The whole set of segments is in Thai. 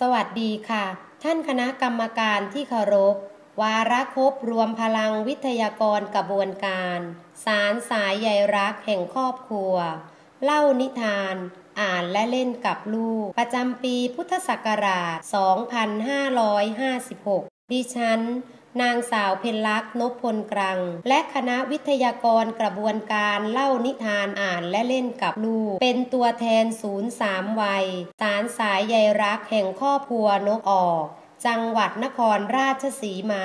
สวัสดีค่ะ ท่านคณะกรรมการที่เคารพ วาระครบรวมพลังวิทยากรกระบวนการ สารสายใยรักแห่งครอบครัว เล่านิทาน อ่านและเล่นกับลูก ประจำปีพุทธศักราช 2556 ดิฉัน นางสาวเพนลักษ์นพพลกรัง และคณะวิทยากรกระบวนการเล่านิทานอ่านและเล่นกับลูก เป็นตัวแทนศูนย์สามวัย สารสายใยรักแห่งครอบครัวนกออก จังหวัดนครราชสีมา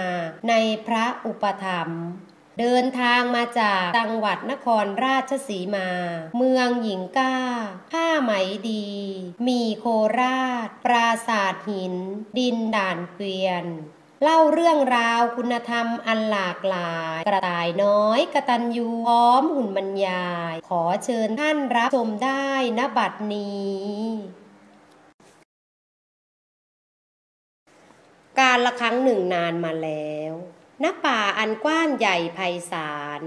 ในพระอุปถัมภ์เดินทางมาจากจังหวัดนครราชสีมา เมืองหญิงก้า ผ้าไหมดี มีโคราช ปราสาทหิน ดินด่านเกวียน เล่าเรื่องราวคุณธรรมอันหลากหลาย กระต่ายน้อย กระตัญญูพร้อมหุ่นบรรยาย ขอเชิญท่านรับชมได้ณบัดนี้ การละครั้งหนึ่งนานมาแล้วณป่าอันกว้างใหญ่ไพศาล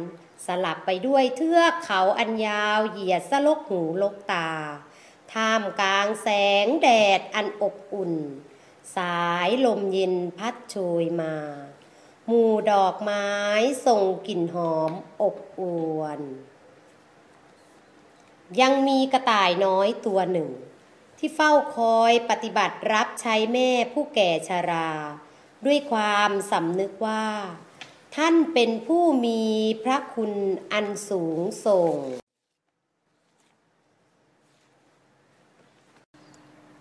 สลับไปด้วยเทือกเขาอันยาวเหยียดสลกหูลกตา ท่ามกลางแสงแดดอันอบอุ่น สายลมเย็นพัดโชยมา หมู่ดอกไม้ส่งกลิ่นหอมอบอวนยังมีกระต่ายน้อยตัวหนึ่ง ที่เฝ้าคอยปฏิบัติรับใช้แม่ผู้แก่ชรา ด้วยความสำนึกว่า ท่านเป็นผู้มีพระคุณอันสูงส่ง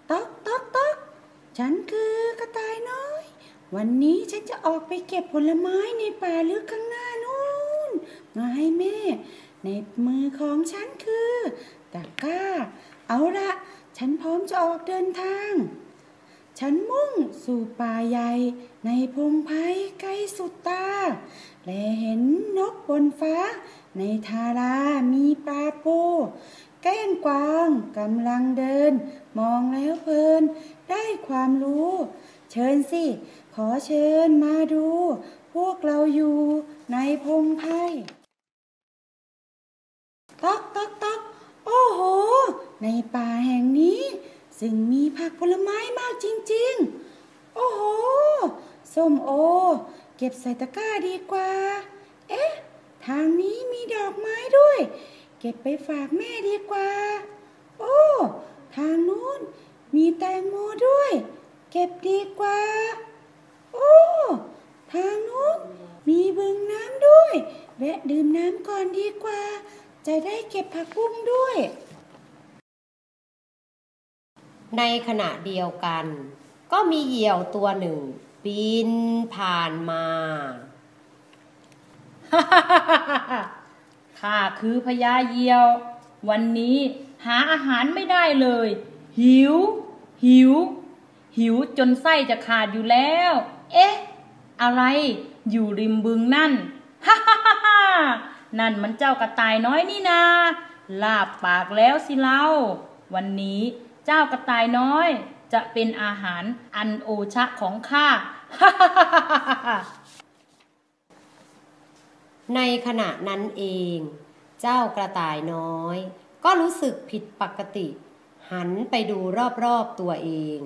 ต๊อกต๊อกต๊อก ฉันคือกระต่ายน้อย วันนี้ฉันจะออกไปเก็บผลไม้ในป่าลึกข้างหน้านู้นมาให้แม่ ในมือของฉันคือตะกร้า เอาละฉันพร้อมจะออกเดินทาง ฉันมุ่งสู่ป่าใหญ่ ในพงไพ่ไกลสุดตา และเห็นนกบนฟ้า ในทารามีปลาโป แก้งกวางกำลังเดิน มองแล้วเพลิน ได้ความรู้ เชิญสิ ขอเชิญมาดู พวกเราอยู่ในพงไพ่ต๊อกต๊อกต๊อกโอ้โห ในป่าแห่งนี้ ซึ่งมีผักผลไม้มากจริง ๆ โอ้โห ส้มโอ เก็บใส่ตะกร้าดีกว่า เอ๊ะ ทางนี้มีดอกไม้ด้วย เก็บไปฝากแม่ดีกว่า นู้นมีแตงโมด้วย เก็บดีกว่า โอ้ ทางนู้นมีบึงน้ำด้วย แวะดื่มน้ำก่อนดีกว่า จะได้เก็บผักบุ้งด้วย ในขณะเดียวกัน ก็มีเหยี่ยวตัวหนึ่ง บินผ่านมาข้าคือพญาเหยี่ยว วันนี้หาอาหารไม่ได้เลย หิว หิว หิวจนไส้จะขาดอยู่แล้ว เอ๊ะ อะไรอยู่ริมบึงนั่นฮ่าฮ่าฮ่าฮ่านั่นมันเจ้ากระต่ายน้อยนี่นา ลาบปากแล้วสิเราวันนี้เจ้ากระต่ายน้อย จะเป็นอาหารอันโอชะของข้าฮ่าฮ่าฮ่าฮ่าฮ่าในขณะนั้นเอง เจ้ากระต่ายน้อย ก็รู้สึกผิดปกติ หันไปดูรอบๆตัวเอง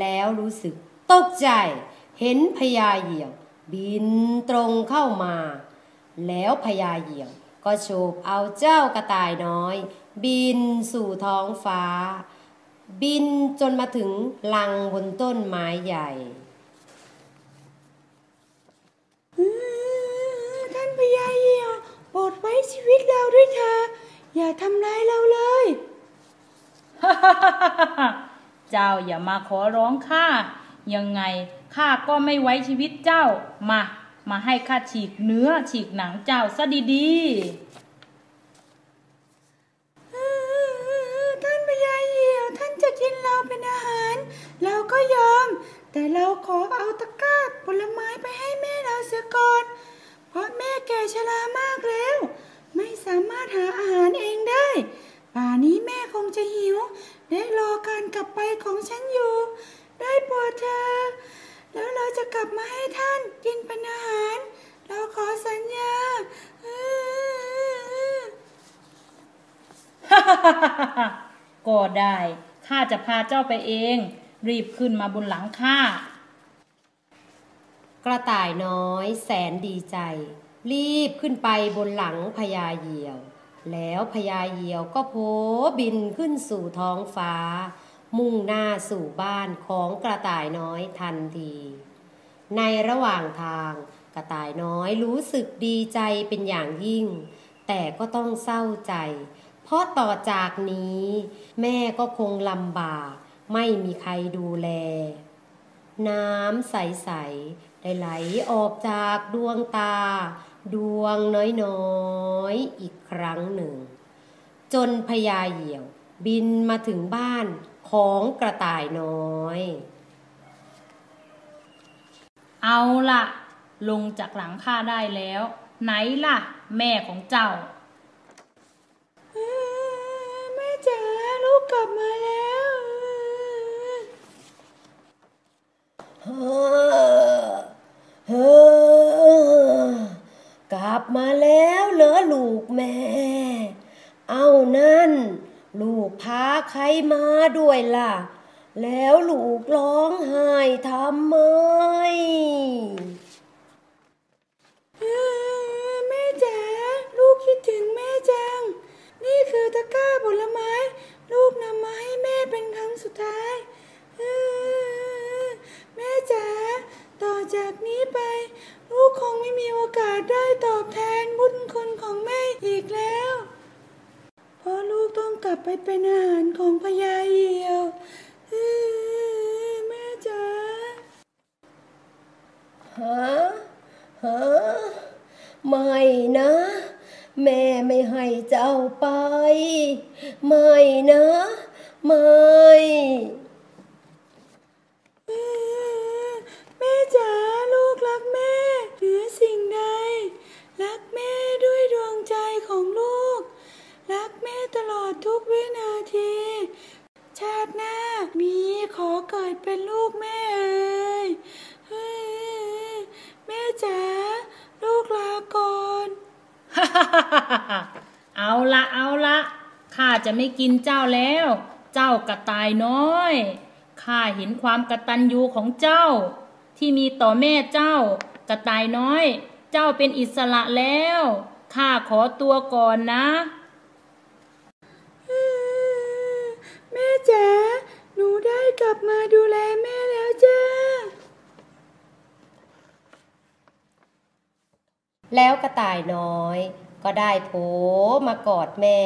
แล้วรู้สึกตกใจ เห็นพญาเหยี่ยว บินตรงเข้ามา แล้วพญาเหยี่ยวก็โฉบเอาเจ้ากระต่ายน้อย บินสู่ท้องฟ้า บินจนมาถึงลังบนต้นไม้ใหญ่ท่านพญาเหยี่ยวโปรดไว้ชีวิตเราด้วยเถอะอย่าทำร้ายเราเลย เจ้าอย่ามาขอร้องข้ายังไงข้าก็ไม่ไว้ชีวิตเจ้ามา มาให้ข้าฉีกเนื้อฉีกหนังเจ้าซะดีเออท่านพญาเหยี่ยวท่านจะกินเราเป็นอาหาร เราก็ยอม แต่เราขอเอาตะกร้าผลไม้ไปให้แม่เราเสียก่อน เพราะแม่แก่ชรามากแล้ว ไม่สามารถหาอาหารเองได้ ป่านี้แม่คงจะหิวและรอการกลับไปของฉันอยู่ ได้โปรดเธอ แล้วเราจะกลับมาให้ท่านกินเป็นอาหาร เราขอสัญญาเออ ๆ ก็ได้ ข้าจะพาเจ้าไปเอง รีบขึ้นมาบนหลังข้า กระต่ายน้อยแสนดีใจ รีบขึ้นไปบนหลังพญาเหยี่ยว แล้วพญาเหยี่ยวก็โผบินขึ้นสู่ท้องฟ้า มุ่งหน้าสู่บ้านของกระต่ายน้อยทันที ในระหว่างทางกระต่ายน้อยรู้สึกดีใจเป็นอย่างยิ่ง แต่ก็ต้องเศร้าใจ เพราะต่อจากนี้ แม่ก็คงลำบากไม่มีใครดูแล น้ำใสๆได้ไหลออกจากดวงตา ดวงน้อยๆอีกครั้งหนึ่ง จนพญาเหยี่ยว บินมาถึงบ้านของกระต่ายน้อย เอาล่ะลงจากหลังข้าได้แล้ว ไหนล่ะ แม่ของเจ้า เออแม่จ๋าลู กลับมาแล้ว เฮ้อเฮ้อกลับมาแล้วเหรอลูกแม่ เอานั่น ลูกพาใครมาด้วยล่ะ แล้วลูกร้องไห้ทำไม เออแม่จ๋าลูกคิดถึงแม่จัง นี่คือตะกร้าผลไม้ ลูกนำมาให้แม่เป็นครั้งสุดท้ายเออแม่จ๋าต่อจากนี้ไป ลูกคงไม่มีโอกาสได้ตอบแทนบุญคุณของแม่อีกแล้ว เพราะลูกต้องกลับไปเป็นอาหารของพญาเหยี่ยวแม่จ๋าฮะฮะไม่นะ แม่ไม่ให้เจ้าไป ไม่นะ ไม่ เออแม่จ๋าลูกรักแม่เหนือสิ่งใด รักแม่ด้วยดวงใจของลูก รักแม่ตลอดทุกวินาที ชาติหน้ามีขอเกิดเป็นลูกแม่เอ่ยเฮ้ยแม่จ๋าลูกลาก่อน เอาละเอาละข้าจะไม่กินเจ้าแล้ว เจ้ากระต่ายน้อยข้าเห็นความกตัญญูของเจ้า ที่มีต่อแม่เจ้ากระต่ายน้อย เจ้าเป็นอิสระแล้วข้าขอตัวก่อนนะเออแม่จ๋าหนูได้กลับมาดูแลแม่แล้วจ้าแล้วกระต่ายน้อย ก็ได้โผมากอดแม่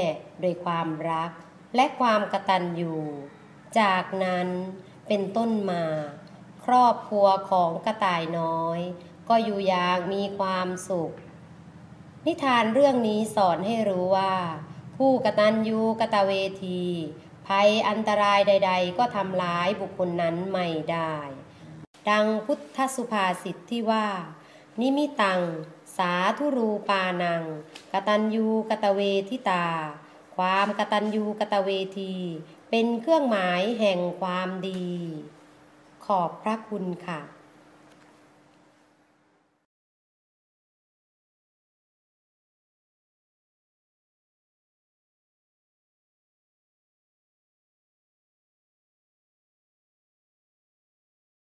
ด้วยความรัก และความกตัญญูจากนั้นเป็นต้นมา ครอบครัวของกระต่ายน้อย ก็อยู่อย่างมีความสุข นิทานเรื่องนี้สอนให้รู้ว่า ผู้กตัญญูกะตเวที ภัยอันตรายใด ๆ ก็ทำร้ายบุคคลนั้นไม่ได้ ดังพุทธสุภาษิตที่ว่า นิมิตัง สาธุรูปานัง กตัญญูกตเวทิตา ความกตัญญูกตเวที เป็นเครื่องหมายแห่งความดี ขอบพระคุณค่ะ